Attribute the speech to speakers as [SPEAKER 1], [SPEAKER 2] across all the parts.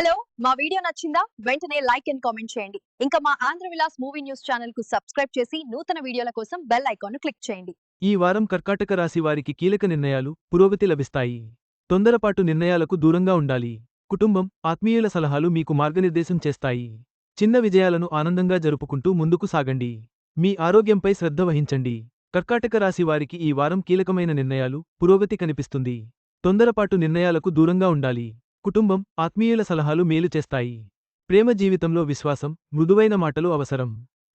[SPEAKER 1] Hello మా video నచ్చిందా? వెంటనే లైక్ అండ్ కామెంట్ చేయండి. ఇంకా మా ఆంధ్ర విలాస్ మూవీ న్యూస్ ఛానల్కు సబ్స్క్రైబ్ చేసి నూతన వీడియోల కోసం బెల్ ఐకాన్ క్లిక్ చేయండి.
[SPEAKER 2] ఈ వారం కర్కాటక రాశి వారికి కీలక నిర్ణయాలు పురోగతి లభిస్తాయి. తొందరపాటు నిర్ణయాలకు దూరంగా ఉండాలి. కుటుంబం ఆత్మీయుల సలహాలు మీకు మార్గనిర్దేశం చేస్తాయి. చిన్న విజయాలను ఆనందంగా జరుపుకుంటూ ముందుకు సాగండి. మీ ఆరోగ్యంపై శ్రద్ధ వహించండి. కర్కాటక రాశి వారికి ఈ వారం కీలకమైన నిర్ణయాలు పురోగతి కనిపిస్తుంది. తొందరపాటు నిర్ణయాలకు దూరంగా ఉండాలి. కుటుంబం ఆత్మీయుల సలహాలు మేలు చేస్తాయి. ప్రేమ జీవితంలో విశ్వాసం మృదువైన మాటలు అవసరం.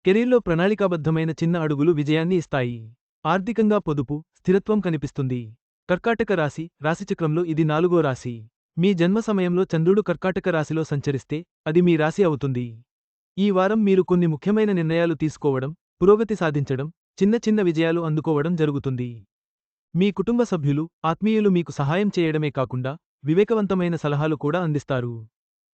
[SPEAKER 2] కెరీర్లో ప్రణాళికాబద్ధమైన చిన్న అడుగులు విజయాన్ని ఇస్తాయి. ఆర్థికంగా పొదుపు స్థిరత్వం కనిపిస్తుంది. కర్కాటక రాశి రాశిచక్రంలో ఇది నాలుగో రాశి. మీ జన్మ సమయంలో చంద్రుడు కర్కాటక రాశిలో సంచరిస్తే అది మీ రాశి అవుతుంది. ఈ వారం మీరు కొన్ని ముఖ్యమైన నిర్ణయాలు తీసుకోవడం పురోగతి సాధించడం చిన్న చిన్న విజయాలు అందుకోవడం జరుగుతుంది. మీ కుటుంబ సభ్యులు ఆత్మీయులు మీకు సహాయం చేయడమే కాకుండా వివేకవంతమైన సలహాలు కూడా అందిస్తారు.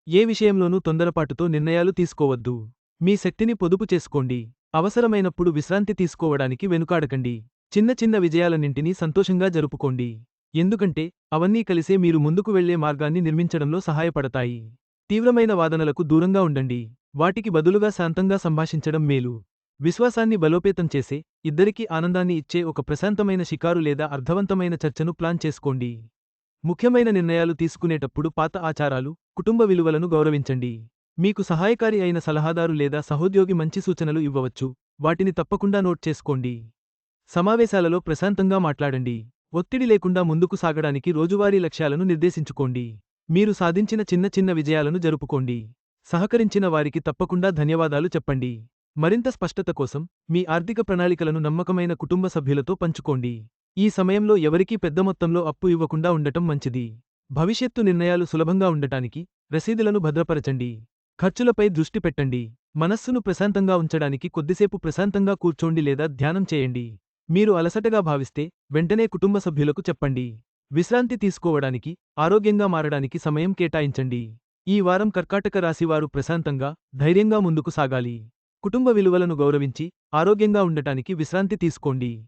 [SPEAKER 2] ఏ విషయంలోనూ తొందరపాటుతో నిర్ణయాలు తీసుకోవద్దు. మీ శక్తిని పొదుపు చేసుకోండి. అవసరమైనప్పుడు విశ్రాంతి తీసుకోవడానికి వెనుకాడకండి. చిన్న చిన్న విజయాలన్నింటినీ సంతోషంగా జరుపుకోండి. ఎందుకంటే అవన్నీ కలిసే మీరు ముందుకు వెళ్ళే మార్గాన్ని నిర్మించడంలో సహాయపడతాయి. తీవ్రమైన వాదనలకు దూరంగా ఉండండి. వాటికి బదులుగా శాంతంగా సంభాషించడం మేలు. విశ్వాసాన్ని బలోపేతం చేసే ఇద్దరికీ ఆనందాన్ని ఇచ్చే ఒక ప్రశాంతమైన షికారు లేదా అర్థవంతమైన చర్చను ప్లాన్ చేసుకోండి. ముఖ్యమైన నిర్ణయాలు తీసుకునేటప్పుడు పాత ఆచారాలు కుటుంబ విలువలను గౌరవించండి. మీకు సహాయకారి అయిన సలహాదారు లేదా సహోద్యోగి మంచి సూచనలు ఇవ్వవచ్చు. వాటిని తప్పకుండా నోట్ చేసుకోండి. సమావేశాలలో ప్రశాంతంగా మాట్లాడండి. ఒత్తిడి లేకుండా ముందుకు సాగడానికి రోజువారీ లక్ష్యాలను నిర్దేశించుకోండి. మీరు సాధించిన చిన్న చిన్న విజయాలను జరుపుకోండి. సహకరించిన వారికి తప్పకుండా ధన్యవాదాలు చెప్పండి. మరింత స్పష్టత కోసం మీ ఆర్థిక ప్రణాళికలను నమ్మకమైన కుటుంబ సభ్యులతో పంచుకోండి. ఈ సమయంలో ఎవరికీ పెద్ద మొత్తంలో అప్పు ఇవ్వకుండా ఉండటం మంచిది. భవిష్యత్తు నిర్ణయాలు సులభంగా ఉండటానికి రసీదులను భద్రపరచండి. ఖర్చులపై దృష్టి పెట్టండి. మనస్సును ప్రశాంతంగా ఉంచడానికి కొద్దిసేపు ప్రశాంతంగా కూర్చోండి లేదా ధ్యానం చేయండి. మీరు అలసటగా భావిస్తే వెంటనే కుటుంబ సభ్యులకు చెప్పండి. విశ్రాంతి తీసుకోవడానికి ఆరోగ్యంగా మారడానికి సమయం కేటాయించండి. ఈ వారం కర్కాటక రాశివారు ప్రశాంతంగా ధైర్యంగా ముందుకు సాగాలి. కుటుంబ విలువలను గౌరవించి ఆరోగ్యంగా ఉండటానికి విశ్రాంతి తీసుకోండి.